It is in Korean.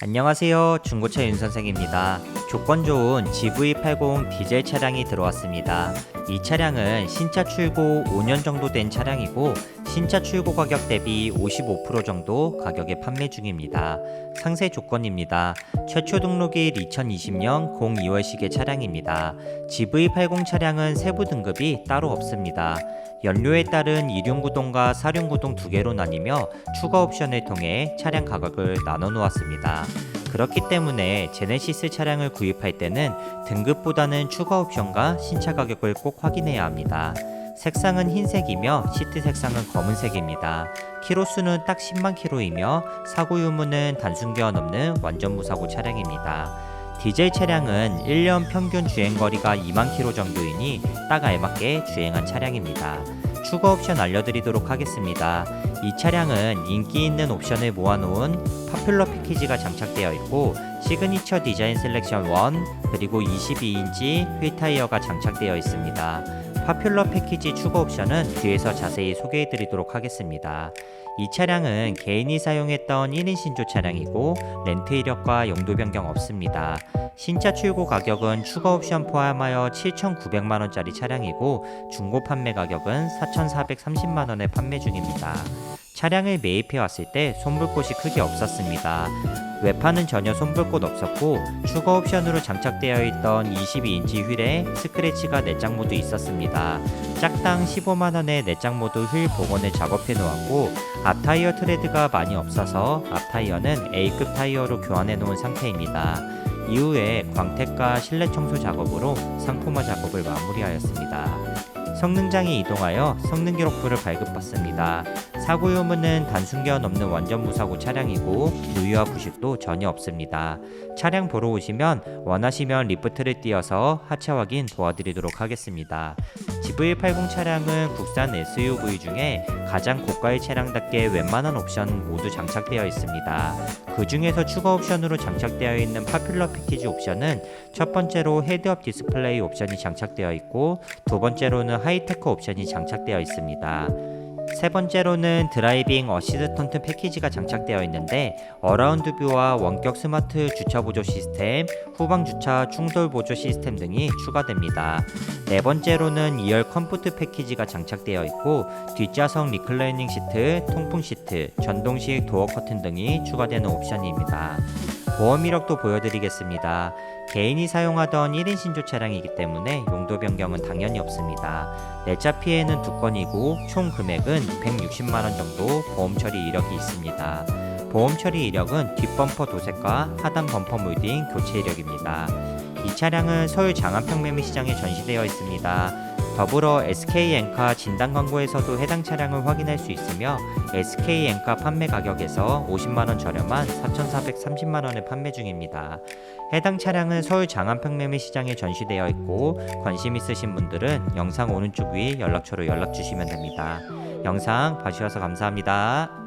안녕하세요. 중고차 윤 선생입니다. 조건 좋은 GV80 디젤 차량이 들어왔습니다. 이 차량은 신차 출고 5년 정도 된 차량이고 신차 출고 가격 대비 55% 정도 가격에 판매 중입니다. 상세 조건입니다. 최초 등록일 2020년 02월식의 차량입니다. GV80 차량은 세부 등급이 따로 없습니다. 연료에 따른 이륜구동과 사륜구동 두 개로 나뉘며 추가 옵션을 통해 차량 가격을 나눠 놓았습니다. 그렇기 때문에 제네시스 차량을 구입할 때는 등급보다는 추가 옵션과 신차 가격을 꼭 확인해야 합니다. 색상은 흰색이며 시트 색상은 검은색입니다. 키로수는 딱 10만 킬로이며 사고 유무는 단순기한 없는 완전 무사고 차량입니다. 디젤 차량은 1년 평균 주행 거리가 2만 킬로 정도이니 딱 알맞게 주행한 차량입니다. 추가 옵션 알려드리도록 하겠습니다. 이 차량은 인기 있는 옵션을 모아놓은 파퓰러 패키지가 장착되어 있고 시그니처 디자인 셀렉션 1 그리고 22인치 휠 타이어가 장착되어 있습니다. 파퓰러 패키지 추가 옵션은 뒤에서 자세히 소개해 드리도록 하겠습니다. 이 차량은 개인이 사용했던 1인 신조 차량이고 렌트 이력과 용도 변경 없습니다. 신차 출고 가격은 추가 옵션 포함하여 7,900만원짜리 차량이고 중고 판매 가격은 4,430만원에 판매 중입니다. 차량을 매입해 왔을 때 손불꽃이 크게 없었습니다. 외판은 전혀 손불꽃 없었고 추가 옵션으로 장착되어 있던 22인치 휠에 스크래치가 내장 모드 있었습니다. 짝당 15만원의 내장 모드 휠 복원을 작업해 놓았고 앞 타이어 트레드가 많이 없어서 앞 타이어는 A급 타이어로 교환해 놓은 상태입니다. 이후에 광택과 실내 청소 작업으로 상품화 작업을 마무리하였습니다. 성능장이 이동하여 성능 기록부를 발급받습니다. 사고 유무는 단순견 없는 완전 무사고 차량이고 누유와 부식도 전혀 없습니다. 차량 보러 오시면 원하시면 리프트를 띄어서 하체 확인 도와드리도록 하겠습니다. GV80 차량은 국산 SUV 중에 가장 고가의 차량답게 웬만한 옵션 모두 장착되어 있습니다. 그 중에서 추가 옵션으로 장착되어 있는 파퓰러 패키지 옵션은 첫 번째로 헤드업 디스플레이 옵션이 장착되어 있고 두 번째로는 하이테크 옵션이 장착되어 있습니다. 세 번째로는 드라이빙 어시스턴트 패키지가 장착되어 있는데 어라운드 뷰와 원격 스마트 주차 보조 시스템, 후방 주차 충돌 보조 시스템 등이 추가됩니다. 네 번째로는 2열 컴포트 패키지가 장착되어 있고 뒷좌석 리클라이닝 시트, 통풍 시트, 전동식 도어 커튼 등이 추가되는 옵션입니다. 보험 이력도 보여드리겠습니다. 개인이 사용하던 1인 신조 차량이기 때문에 용도 변경은 당연히 없습니다. 내차 피해는 두 건이고 총 금액은 160만원 정도 보험 처리 이력이 있습니다. 보험 처리 이력은 뒷범퍼 도색과 하단 범퍼 몰딩 교체 이력입니다. 이 차량은 서울 장안평매매 시장에 전시되어 있습니다. 더불어 SK 엔카 진단 광고에서도 해당 차량을 확인할 수 있으며 SK 엔카 판매 가격에서 50만원 저렴한 4,430만원에 판매 중입니다. 해당 차량은 서울 장안평매매 시장에 전시되어 있고 관심 있으신 분들은 영상 오른쪽 위 연락처로 연락 주시면 됩니다. 영상 봐주셔서 감사합니다.